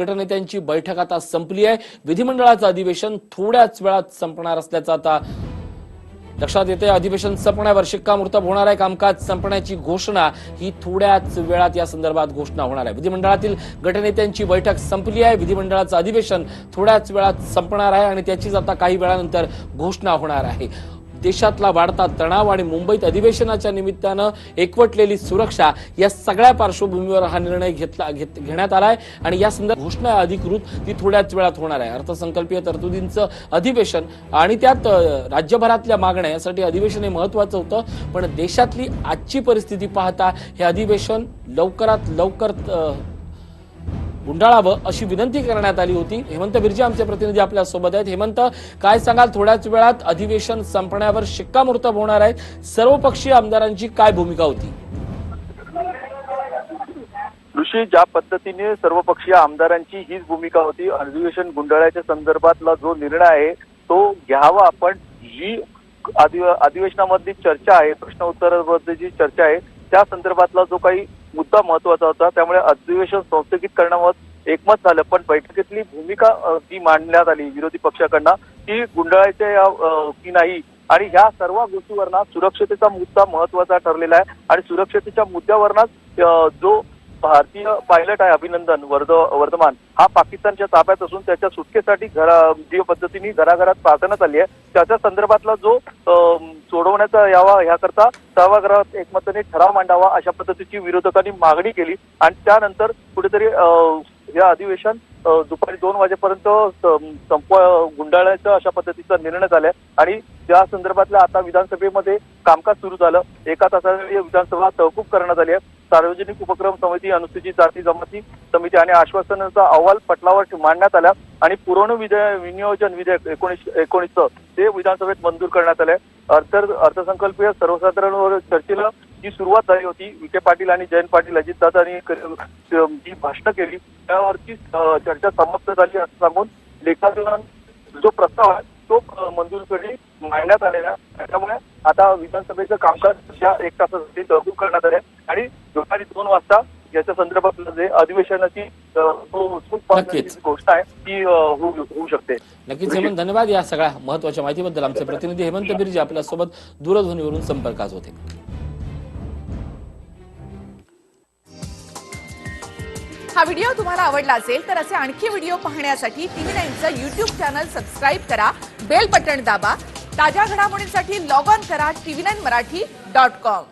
गटनेत्यांची बैठक आता संपली आहे. विधिमंडळाचं अधिवेशन थोड्याच वेळात संपणार असल्याचं आता लक्षात येते अधिवेशन संपण्यावर शिक्कामोर्तब होणार आहे. कामकाज संपण्याची घोषणा ही थोड्याच वेळात या संदर्भात घोषणा होणार आहे. विधिमंडळातील गटनेत्यांची बैठक संपली आहे. विधिमंडळाचं अधिवेशन थोड्याच वेळात संपणार आहे आणि त्याचीच आता काही वेळानंतर घोषणा होणार आहे. देशातला वाढता तणाव आणि मुंबईत अधिवेशनाच्या निमित्तानं एकवटलेली सुरक्षा या सगळ्या पार्श्वभूमीवर हा निर्णय घेतला घेत- घेण्यात आलाय. आणि या संदर्भात घोषणा अधिकृत ती थोड्याच वेळात होणार आहे. अर्थसंकल्पीय तरतुदींचं अधिवेशन आणि त्यात राज्यभरातल्या मागण्या यासाठी अधिवेशन हे महत्वाचं होतं. पण देशातली आजची परिस्थिती पाहता हे अधिवेशन लवकरात लवकर गुंडाळावं अशी विनंती करण्यात आली होती. हेमंत बिर्जे आमचे प्रतिनिधी आपल्यासोबत आहेत. हेमंत काय सांगाल? थोड्याच वेळात अधिवेशन संपण्यावर शिक्कामोर्तब होणार आहे सर्वपक्षीय आमदारांची काय भूमिका होती? ऋषी ज्या पद्धतीने सर्वपक्षीय आमदारांची हीच भूमिका होती अधिवेशन गुंडाळ्याच्या संदर्भातला जो निर्णय आहे तो घ्यावा आपण. जी अधिवेशनामधली चर्चा आहे प्रश्न उत्तरामधली जी चर्चा आहे त्या संदर्भातला जो काही मुद्दा महत्त्वाचा होता. त्यामुळे अधिवेशन संस्थगित करण्यावर एकमत झालं. पण बैठकीतली भूमिका जी मांडण्यात आली विरोधी पक्षाकडनं ती गुंडाळायच्या या की नाही. आणि ह्या सर्व गोष्टीवरना सुरक्षतेचा मुद्दा महत्त्वाचा ठरलेला आहे. आणि सुरक्षतेच्या मुद्द्यावरनाच जो भारतीय पायलट आहे अभिनंदन वर्ध वर्धमान हा पाकिस्तानच्या ताब्यात असून त्याच्या सुटकेसाठी घरा जी पद्धतीने घराघरात प्रार्थना चालली आहे त्याच्या संदर्भातला जो सोडवण्याचा यावा याकरता सभागृहात एकमताने ठराव मांडावा अशा पद्धतीची विरोधकांनी मागणी केली. आणि त्यानंतर कुठेतरी हे अधिवेशन दुपारी दोन वाजेपर्यंत संप गुंडाळण्याचा अशा पद्धतीचा निर्णय झालाय. आणि त्या संदर्भातल्या आता विधानसभेमध्ये कामकाज सुरू झालं. एका तासासाठी विधानसभा तहकूब करण्यात आली आहे. सार्वजनिक उपक्रम समिती अनुसूचित जाती जमाती समिती आणि आश्वासनाचा अहवाल पटलावर मांडण्यात आला. आणि पुरवणी विधेयक विनियोजन विधेयक एकोणीस एकोणीसचं ते विधानसभेत मंजूर करण्यात आलंय. अर्थ अर्थसंकल्पीय सर्वसाधारण चर्चेला जी सुरुवात झाली होती विखे पाटील आणि जयंत पाटील अजितदादांनी जी भाषणं केली त्यावरची चर्चा समाप्त झाली असं सांगून लेखाजोखा जो प्रस्ताव आहे तो मंजूरकडे मांडण्यात आलेला आहे. त्याच्यामुळे आता विधानसभेचं कामकाज एक तासासाठी तहकूब करण्यात आले आणि दुपारी दोन वाजता याच्या संदर्भात जे अधिवेशनाची गोष्ट आहे ती होऊ शकते. नक्कीच हेमंत धन्यवाद या सगळ्या महत्त्वाच्या माहितीबद्दल. आमचे प्रतिनिधी हेमंत बिर्जे आपल्यासोबत दूरध्वनीवरून संपर्कात होते. हा व्हिडिओ तुम्हाला आवडला असेल तर असे आणखी व्हिडिओ पाहण्यासाठी टीव्ही नाईनचं युट्यूब चॅनल सबस्क्राईब करा बेल बटण दाबा ताज्या घडामोडींसाठी लॉग ऑन करा TV nine Marathi dot com.